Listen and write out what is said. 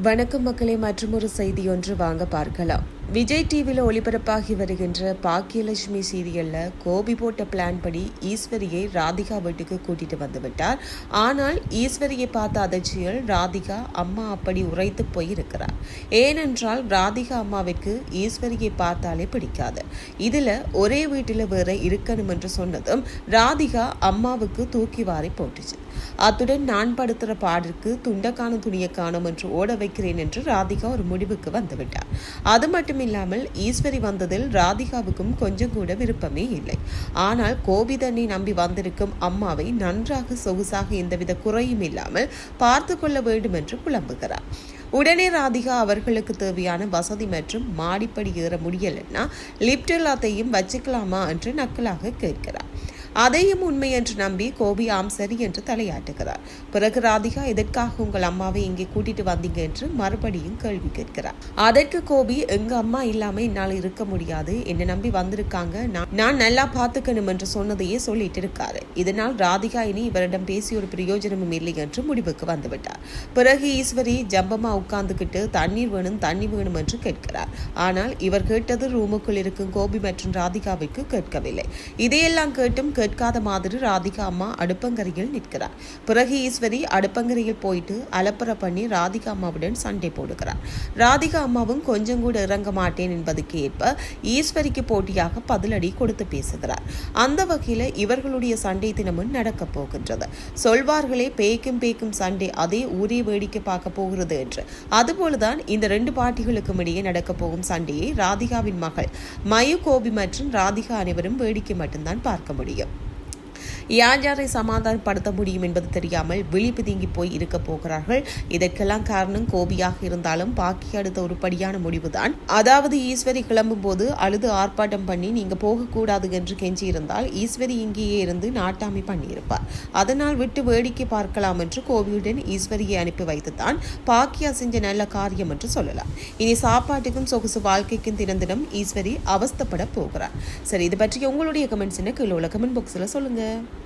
வணக்கம் மக்களே ஒரு செய்தி ஒன்று வாங்க பார்க்கலாம். விஜய் டிவியில் ஒளிபரப்பாகி வருகின்ற பாக்கியலட்சுமி சீரியலில் கோபி போட்ட பிளான் படி ஈஸ்வரியை ராதிகா வீட்டுக்கு கூட்டிட்டு வந்துவிட்டார் ஆனால் ஈஸ்வரியை பார்த்த அதிர்ச்சியில் ராதிகா அம்மா அப்படி உரைத்து போயிருக்கிறார். ஏனென்றால் ராதிகா அம்மாவிற்கு ஈஸ்வரியை பார்த்தாலே பிடிக்காது. இதில் ஒரே வீட்டில் வேற இருக்கணும் என்று சொன்னதும் ராதிகா அம்மாவுக்கு தூக்கி வாரி போட்டுச்சு. அத்துடன் நான் படுத்துகிற பாடிற்கு துண்டக்கான துணியை காணும் என்று ஓட வைக்கிறேன் என்று ராதிகா ஒரு முடிவுக்கு வந்துவிட்டார் அது இல்லாமல் ஈஸ்வரி வந்ததில் ராதிகாவுக்கும் கொஞ்சம் கூட விருப்பமே இல்லை. ஆனால் கோபிதனை நம்பி வந்திருக்கும் அம்மாவை நன்றாக சொகுசாக எந்தவித குறையும் இல்லாமல் பார்த்து கொள்ள வேண்டும் என்று புலம்புகிறார். உடனே ராதிகா அவர்களுக்கு தேவையான வசதி மற்றும் மாடிப்படி ஏற முடியலைன்னா லிப்டெல்லாத்தையும் வச்சுக்கலாமா என்று நக்கலாக கேட்கிறார். அதையும் உண்மை என்று நம்பி கோபி ஆம் சரி என்று தலையாட்டுகிறார். பிறகு ராதிகா எதற்காக உங்கள் அம்மாவை இங்கே கூட்டிட்டு வந்தீங்க? என்று மறுபடியும் கேள்வி கேட்கிறார். அதற்கு கோபி எங்க அம்மா இல்லாம என்னால் இருக்க முடியாது. என்னை நம்பி வந்திருக்காங்க. நான் நல்லா பார்த்துக்கணும் என்று சொன்னதையே சொல்லிட்டு இருக்காரு. இதனால் ராதிகா இனி இவரிடம் பேசி ஒரு பிரயோஜனமும் இல்லை என்று முடிவுக்கு வந்துவிட்டார். பிறகு ஈஸ்வரி ஜம்பமா உட்கார்ந்துக்கிட்டு தண்ணீர் வேணும் தண்ணி வேணும் என்று கேட்கிறார். ஆனால் இவர் கேட்டது ரூமுக்குள் இருக்கும் கோபி மற்றும் ராதிகாவிற்கு கேட்கவில்லை. இதையெல்லாம் கேட்டும் கேட்காத மாதிரி ராதிகா அம்மா அடுப்பங்கரையில் நிற்கிறார். பிறகு ஈஸ்வரி அடுப்பங்கரையில் போயிட்டு அலப்பற பண்ணி ராதிகா அம்மாவுடன் சண்டை போடுகிறார். ராதிகா அம்மாவும் கொஞ்சம் கூட இறங்க மாட்டேன் என்பதுக்கு ஏற்ப ஈஸ்வரிக்கு போட்டியாக பதிலடி கொடுத்து பேசுகிறார். அந்த வகையில் இவர்களுடைய சண்டை தினமும் நடக்கப் போகின்றது. சொல்வார்களே பேய்க்கும் பேய்க்கும் சண்டை அதே ஊரே வேடிக்கை பார்க்க போகிறது என்று. அதுபோலதான் இந்த ரெண்டு பாட்டிகளுக்கும் இடையே நடக்கப் போகும் சண்டையை ராதிகாவின் மகள் மயு கோபி மற்றும் ராதிகா அனைவரும் வேடிக்கை மட்டும்தான் பார்க்க முடியும். யார் யாரை சமாதானப்படுத்த முடியும் என்பது தெரியாமல் விழிப்பு போய் இருக்க போகிறார்கள். இதற்கெல்லாம் காரணம் கோபியாக இருந்தாலும் பாக்கி அடுத்த உருப்படியான முடிவுதான். அதாவது ஈஸ்வரி கிளம்பும் போது அழுது ஆர்ப்பாட்டம் பண்ணி நீங்க போகக்கூடாது என்று கெஞ்சி இருந்தால் ஈஸ்வரி இங்கேயே இருந்து நாட்டாமை பண்ணியிருப்பார். அதனால் விட்டு வேடிக்கை பார்க்கலாம் என்று கோபியுடன் ஈஸ்வரியை அனுப்பி வைத்துத்தான் பாக்கியா செஞ்ச நல்ல காரியம் என்று சொல்லலாம். இனி சாப்பாட்டுக்கும் சொகுசு வாழ்க்கைக்கும் தினம் தினம் ஈஸ்வரி அவஸ்தப்பட போகிறார். சரி இது பற்றி உங்களுடைய கமெண்ட்ஸ் என்ன? கீழே உள்ள கமெண்ட் பாக்ஸில் சொல்லுங்கள்